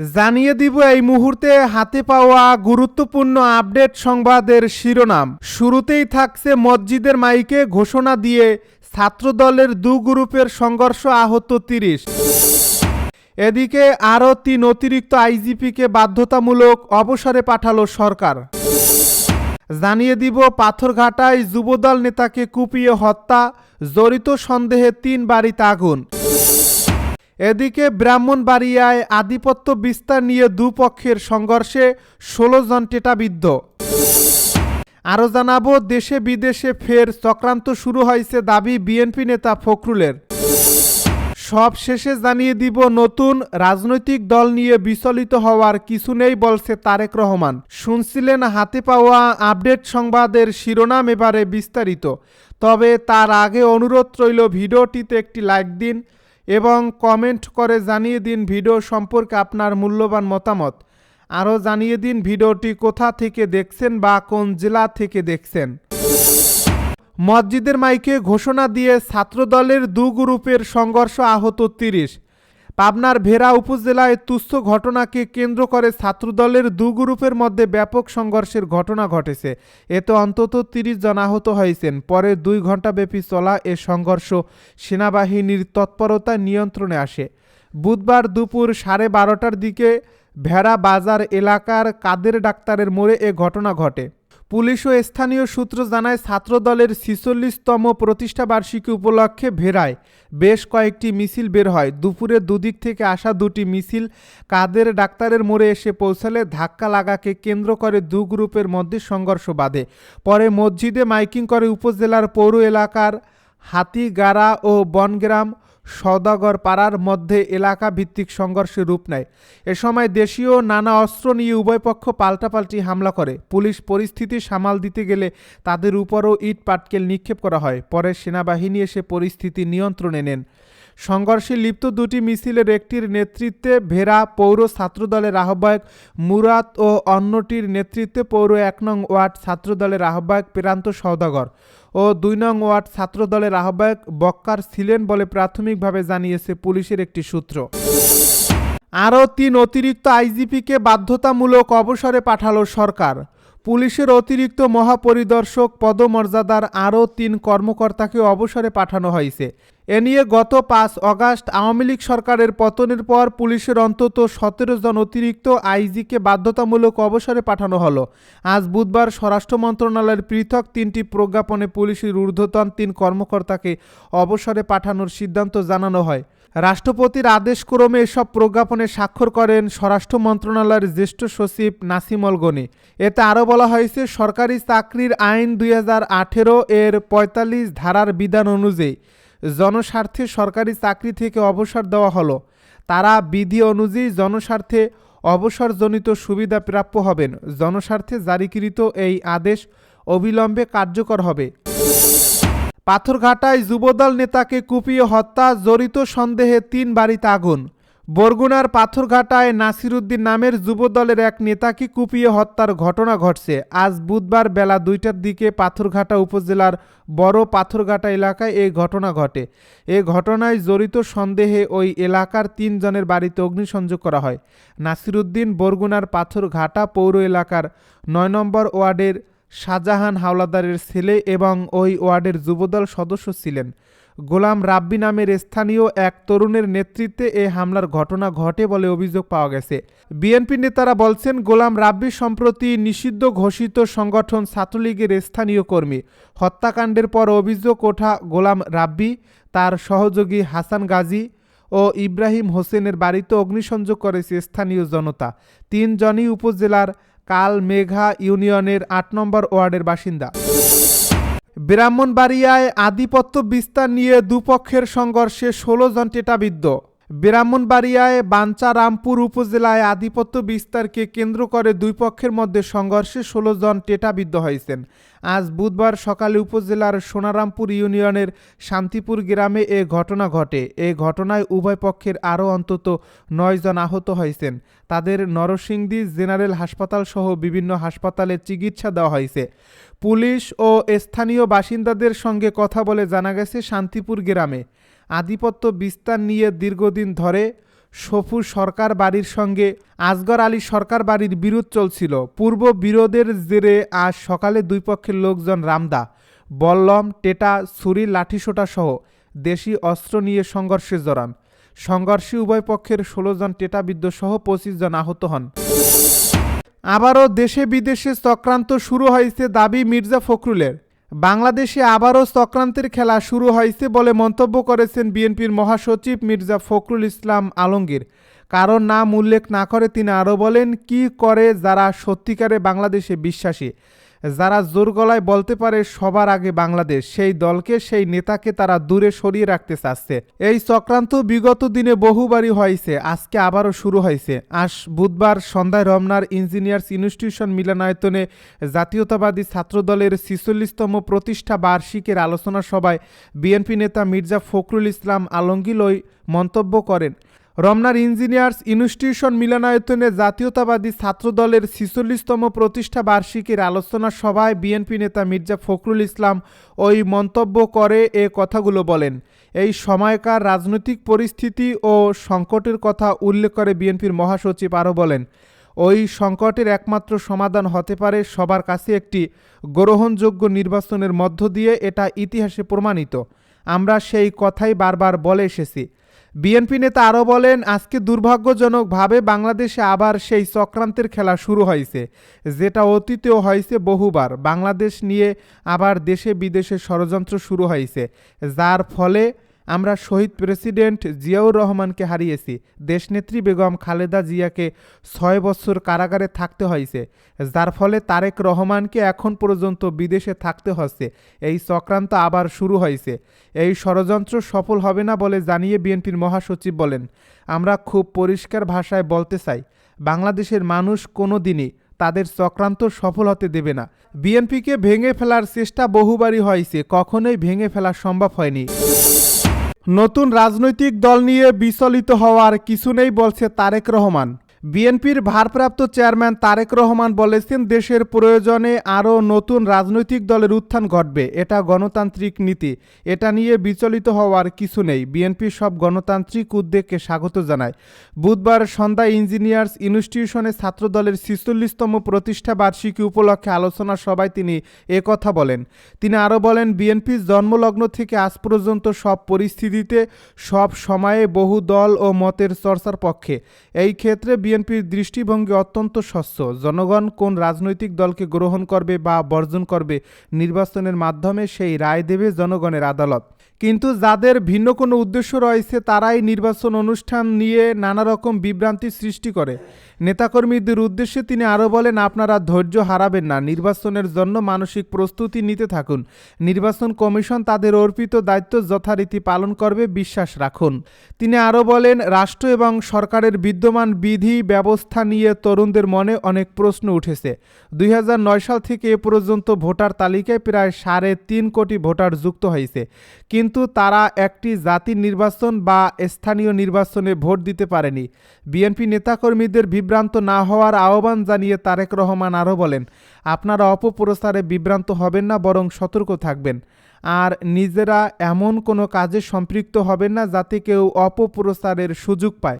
জানিয়ে দিব এই মুহূর্তে হাতে পাওয়া গুরুত্বপূর্ণ আপডেট সংবাদের শিরোনাম। শুরুতেই থাকছে মসজিদের মাইকে ঘোষণা দিয়ে ছাত্রদলের দু গ্রুপের সংঘর্ষ আহত তিরিশ। এদিকে আরও তিন অতিরিক্ত আইজিপিকে বাধ্যতামূলক অবসরে পাঠালো সরকার। জানিয়ে দিব, পাথরঘাটায় যুবদল নেতাকে কুপিয়ে হত্যা, জড়িত সন্দেহে তিন বাড়িতে আগুন এদিকে ব্রাহ্মণবাড়িয়ায় আধিপত্য বিস্তার নিয়ে দুপক্ষের সংঘর্ষে ষোলো জন টেটাবিদ্ধ। আরও জানাব, দেশে বিদেশে ফের চক্রান্ত শুরু হয়েছে দাবি বিএনপি নেতা ফখরুলের। সব শেষে জানিয়ে দিব, নতুন রাজনৈতিক দল নিয়ে বিচলিত হওয়ার কিছু নেই বলছে তারেক রহমান। শুনছিলেন হাতে পাওয়া আপডেট সংবাদের শিরোনাম এবারে বিস্তারিত। তবে তার আগে অনুরোধ রইল, ভিডিওটিতে একটি লাইক দিন এবং কমেন্ট করে জানিয়ে দিন ভিডিও সম্পর্কে আপনার মূল্যবান মতামত। আরও জানিয়ে দিন ভিডিওটি কোথা থেকে দেখছেন বা কোন জেলা থেকে দেখছেন। মসজিদের মাইকে ঘোষণা দিয়ে ছাত্রদলের দু গ্রুপের সংঘর্ষ আহত তিরিশ। পাবনার ভেরা উপজেলায় তুচ্ছ ঘটনাকে কেন্দ্র করে ছাত্রদলের দু গ্রুপের মধ্যে ব্যাপক সংঘর্ষের ঘটনা ঘটেছে। এতে অন্তত তিরিশ জন আহত হয়েছেন। পরে দুই ঘণ্টাব্যাপী চলা এ সংঘর্ষ সেনাবাহিনীর তৎপরতা নিয়ন্ত্রণে আসে। বুধবার দুপুর সাড়ে বারোটার দিকে ভেড়া বাজার এলাকার কাদের ডাক্তারের মোড়ে এ ঘটনা ঘটে। পুলিশ ও স্থানীয় সূত্র জানায়, ছাত্রদলের ছিচল্লিশতম প্রতিষ্ঠাবার্ষিকী উপলক্ষে ভেড়ায় বেশ কয়েকটি মিছিল বের হয়। দুপুরে দুদিক থেকে আসা দুটি মিছিল কাদের ডাক্তারের মোড়ে এসে পৌঁছালে ধাক্কা লাগাকে কেন্দ্র করে দু গ্রুপের মধ্যে সংঘর্ষ বাধে। পরে মসজিদে মাইকিং করে উপজেলার পৌর এলাকার হাতিগাড়া ও বনগ্রাম সওদাগর পাড়ার মধ্যে এলাকা ভিত্তিক সংঘর্ষে রূপ নেয়। এ সময় দেশীয় নানা অস্ত্র নিয়ে উভয় পক্ষ পাল্টাপাল্টি হামলা করে। পুলিশ পরিস্থিতি সামাল দিতে গেলে তাদের উপরও ইট পাটকেল নিক্ষেপ করা হয়। পরে সেনাবাহিনী এসে পরিস্থিতি নিয়ন্ত্রণে নেন। সংঘর্ষে লিপ্ত দুটি মিছিলের একটির নেতৃত্বে ভেরা পৌর ছাত্রদলের আহ্বায়ক মুরাদ ও অন্যটির নেতৃত্বে পৌর এক নং ওয়ার্ড ছাত্রদলের আহ্বায়ক প্রান্ত সওদাগর ও দুই নং ওয়ার্ড ছাত্রদলের আহ্বায়ক বক্কার ছিলেন বলে প্রাথমিকভাবে জানিয়েছে পুলিশের একটি সূত্র। আরও তিন অতিরিক্ত আইজিপিকে বাধ্যতামূলক অবসরে পাঠালো সরকার। পুলিশের অতিরিক্ত মহাপরিদর্শক পদমর্যাদার আরও তিন কর্মকর্তাকে অবসরে পাঠানো হয়েছে। এ নিয়ে গত পাঁচ অগাস্ট আওয়ামী লীগ সরকারের পতনের পর পুলিশের অন্তত সতেরো জন অতিরিক্ত আইজিকে বাধ্যতামূলক অবসরে পাঠানো হলো। আজ বুধবার স্বরাষ্ট্র মন্ত্রণালয়ের পৃথক তিনটি প্রজ্ঞাপনে পুলিশের ঊর্ধ্বতন তিন কর্মকর্তাকে অবসরে পাঠানোর সিদ্ধান্ত জানানো হয়। রাষ্ট্রপতির আদেশক্রমে এসব প্রজ্ঞাপনে স্বাক্ষর করেন স্বরাষ্ট্র মন্ত্রণালয়ের জ্যেষ্ঠ সচিব নাসিমল গনি। এতে আরও বলা হয়েছে, সরকারি চাকরির আইন দুই হাজার আঠেরো এর পঁয়তাল্লিশ ধারার বিধান অনুযায়ী জনস্বার্থে সরকারি চাকরি থেকে অবসর দেওয়া হলো। তারা বিধি অনুযায়ী জনস্বার্থে অবসরজনিত সুবিধা প্রাপ্য হবেন। জনস্বার্থে জারিকৃত এই আদেশ অবিলম্বে কার্যকর হবে। পাথরঘাটায় যুবদল নেতাকে কুপিয়ে হত্যা, জড়িত সন্দেহে তিন বাড়িতে আগুন। বরগুনার পাথরঘাটায় নাসিরুদ্দিন নামের যুবদলের এক নেতাকে কুপিয়ে হত্যার ঘটনা ঘটছে। আজ বুধবার বেলা দুইটার দিকে পাথরঘাটা উপজেলার বড় পাথরঘাটা এলাকায় এই ঘটনা ঘটে। এ ঘটনায় জড়িত সন্দেহে ওই এলাকার তিনজনের বাড়িতে অগ্নিসংযোগ করা হয়। নাসিরুদ্দিন বরগুনার পাথরঘাটা পৌর এলাকার নয় নম্বর ওয়ার্ডের শাহজাহান হাওলাদারের ছেলে এবং ওই ওয়ার্ডের যুবদল সদস্য ছিলেন। গোলাম রাব্বি নামের স্থানীয় এক তরুণের নেতৃত্বে এ হামলার ঘটনা ঘটে বলে অভিযোগ পাওয়া গেছে। বিএনপি নেতারা বলছেন, গোলাম রাব্বি সম্প্রতি নিষিদ্ধ ঘোষিত সংগঠন ছাত্রলীগের স্থানীয় কর্মী। হত্যাকাণ্ডের পর অভিযোগ ওঠা গোলাম রাব্বি, তার সহযোগী হাসান গাজী ও ইব্রাহিম হোসেনের বাড়িতে অগ্নিসংযোগ করেছে স্থানীয় জনতা। তিনজনই উপজেলার কাল মেঘা ইউনিয়নের আট নম্বর ওয়ার্ডের বাসিন্দা। ব্রাহ্মণবাড়িয়ায় আধিপত্য বিস্তার নিয়ে দুপক্ষের সংঘর্ষে ষোলো জন টেটাবিদ্ধ। ব্রাহ্মণবাড়িয়ায় বাঞ্চারামপুর উপজেলায় আধিপত্য বিস্তারকে কেন্দ্র করে দুই পক্ষের মধ্যে সংঘর্ষে ষোলো জন টেটাবিদ্ধ হয়েছেন। আজ বুধবার সকালে উপজেলার সোনারামপুর ইউনিয়নের শান্তিপুর গ্রামে এ ঘটনা ঘটে। এ ঘটনায় উভয় পক্ষের আরও অন্তত নয় জন আহত হয়েছেন। তাদের নরসিংদী জেনারেল হাসপাতাল সহ বিভিন্ন হাসপাতালে চিকিৎসা দেওয়া হয়েছে। পুলিশ ও স্থানীয় বাসিন্দাদের সঙ্গে কথা বলে জানা গেছে শান্তিপুর গ্রামে আধিপত্য বিস্তার নিয়ে দীর্ঘদিন ধরে সফু সরকার বাড়ির সঙ্গে আসগর আলী সরকার বাড়ির বিরোধ চলছিল। পূর্ব বিরোধের জেরে আজ সকালে দুই পক্ষের লোকজন রামদা, বল্লম, টেটা, ছুরি, লাঠিসোঁটা সহ দেশি অস্ত্র নিয়ে সংঘর্ষে জড়ান। সংঘর্ষে উভয় পক্ষের ষোলো জন টেটাবিদ্ধ সহ পঁচিশ জন আহত হন। আবারও দেশে বিদেশে চক্রান্ত শুরু হয়েছে দাবি মির্জা ফখরুলের। বাংলাদেশে আবারও চক্রান্তের খেলা শুরু হয়েছে বলে মন্তব্য করেছেন বিএনপির মহাসচিব মির্জা ফখরুল ইসলাম আলমগীর। কারণ নাম উল্লেখ না করে তিনি আরও বলেন, কি করে যারা সত্যিকারে বাংলাদেশে বিশ্বাসী যারা জোর গলায় বলতে পারে সবার আগে বাংলাদেশ, সেই দলকে, সেই নেতাকে তারা দূরে সরিয়ে রাখতে চাচ্ছে। এই চক্রান্ত বিগত দিনে বহুবারই হয়েছে, আজকে আবারও শুরু হয়েছে। আজ বুধবার সন্ধ্যায় রমনার ইঞ্জিনিয়ার্স ইনস্টিটিউশন মিলনায়তনে জাতীয়তাবাদী ছাত্রদলের ছিচল্লিশতম প্রতিষ্ঠা বার্ষিকের আলোচনা সভায় বিএনপি নেতা মির্জা ফখরুল ইসলাম আলমগীর ওই মন্তব্য করেন। রমনার ইঞ্জিনিয়ার্স ইনস্টিটিউশন মিলনায়তনে জাতীয়তাবাদী ছাত্রদলের ছিচল্লিশতম প্রতিষ্ঠা বার্ষিকীর আলোচনা সভায় বিএনপি নেতা মির্জা ফখরুল ইসলাম ওই মন্তব্য করে এ কথাগুলো বলেন। এই সময়কার রাজনৈতিক পরিস্থিতি ও সংকটের কথা উল্লেখ করে বিএনপির মহাসচিব আরও বলেন, ওই সংকটের একমাত্র সমাধান হতে পারে সবার কাছে একটি গ্রহণযোগ্য নির্বাচনের মধ্য দিয়ে, এটা ইতিহাসে প্রমাণিত। আমরা সেই কথাই বারবার বলে এসেছি। বিএনপি নেতা আরও বলেন, আজকে দুর্ভাগ্যজনকভাবে বাংলাদেশে আবার সেই চক্রান্তের খেলা শুরু হয়েছে, যেটা অতীতেও হয়েছে বহুবার। বাংলাদেশ নিয়ে আবার দেশে বিদেশে ষড়যন্ত্র শুরু হয়েছে, যার ফলে আমরা শহীদ প্রেসিডেন্ট জিয়াউর রহমানকে হারিয়েছি। দেশনেত্রী বেগম খালেদা জিয়াকে ছয় বছর কারাগারে থাকতে হয়েছে, যার ফলে তারেক রহমানকে এখন পর্যন্ত বিদেশে থাকতে হচ্ছে। এই চক্রান্ত আবার শুরু হয়েছে। এই ষড়যন্ত্র সফল হবে না বলে জানিয়ে বিএনপির মহাসচিব বলেন। আমরা খুব পরিষ্কার ভাষায় বলতে চাই, বাংলাদেশের মানুষ কোনো দিনই তাদের চক্রান্ত সফল হতে দেবে না। বিএনপিকে ভেঙে ফেলার চেষ্টা বহুবারই হয়েছে, কখনোই ভেঙে ফেলা সম্ভব হয়নি। নতুন রাজনৈতিক দল নিয়ে বিচলিত হওয়ার কিছু নেই বলছে তারেক রহমান। বিএনপির ভারপ্রাপ্ত চেয়ারম্যান তারেক রহমান বলেছেন, দেশের প্রয়োজনে আরও নতুন রাজনৈতিক দলের উত্থান ঘটবে। এটা গণতান্ত্রিক নীতি। এটা নিয়ে বিচলিত হওয়ার কিছু নেই। বিএনপি সব গণতান্ত্রিক উদ্যোগকে স্বাগত জানায়। বুধবার সন্ধ্যায় ইঞ্জিনিয়ার্স ইনস্টিটিউশনে ছাত্রদলের ছিচল্লিশতম প্রতিষ্ঠা বার্ষিকী উপলক্ষে আলোচনা সভায় তিনি কথা বলেন। তিনি আরও বলেন, বিএনপি জন্মলগ্ন থেকে আজ পর্যন্ত সব পরিস্থিতিতে সব সময়ে বহু দল ও মতের চর্চার পক্ষে। এই ক্ষেত্রে বিএনপির দৃষ্টিভঙ্গি অত্যন্ত স্বচ্ছ। জনগণ কোন রাজনৈতিক দলকে গ্রহণ করবে বা বর্জন করবে নির্বাচনের মাধ্যমে সেই রায় দেবে জনগণের আদালত। কিন্তু যাদের ভিন্ন কোনো উদ্দেশ্য রয়েছে, তারাই নির্বাচন অনুষ্ঠান নিয়ে নানা রকম বিভ্রান্তি সৃষ্টি করে। নেতাকর্মীদের উদ্দেশ্যে তিনি আরও বলেন, আপনারা ধৈর্য হারাবেন না। নির্বাচনের জন্য মানসিক প্রস্তুতি নিতে থাকুন। নির্বাচন কমিশন তাদের অর্পিত দায়িত্ব যথারীতি পালন করবে, বিশ্বাস রাখুন। তিনি আরও বলেন, রাষ্ট্র এবং সরকারের বিদ্যমান বিধি ব্যবস্থা নিয়ে তরুণদের মনে অনেক প্রশ্ন উঠেছে। দুই হাজার নয় সাল থেকে এ পর্যন্ত ভোটার তালিকায় প্রায় সাড়ে তিন কোটি ভোটার যুক্ত হয়েছে। কিন্তু তারা একটি জাতির নির্বাচন বা স্থানীয় নির্বাচনে ভোট দিতে পারেনি। বিএনপি নেতাকর্মীদের বিভ্রান্ত না হওয়ার আহ্বান জানিয়ে তারেক রহমান আরও বলেন, আপনারা অপপ্রচারে বিভ্রান্ত হবেন না, বরং সতর্ক থাকবেন। আর নিজেরা এমন কোনো কাজে সম্পৃক্ত হবেন না যাতে কেউ অপপ্রচারের সুযোগ পায়।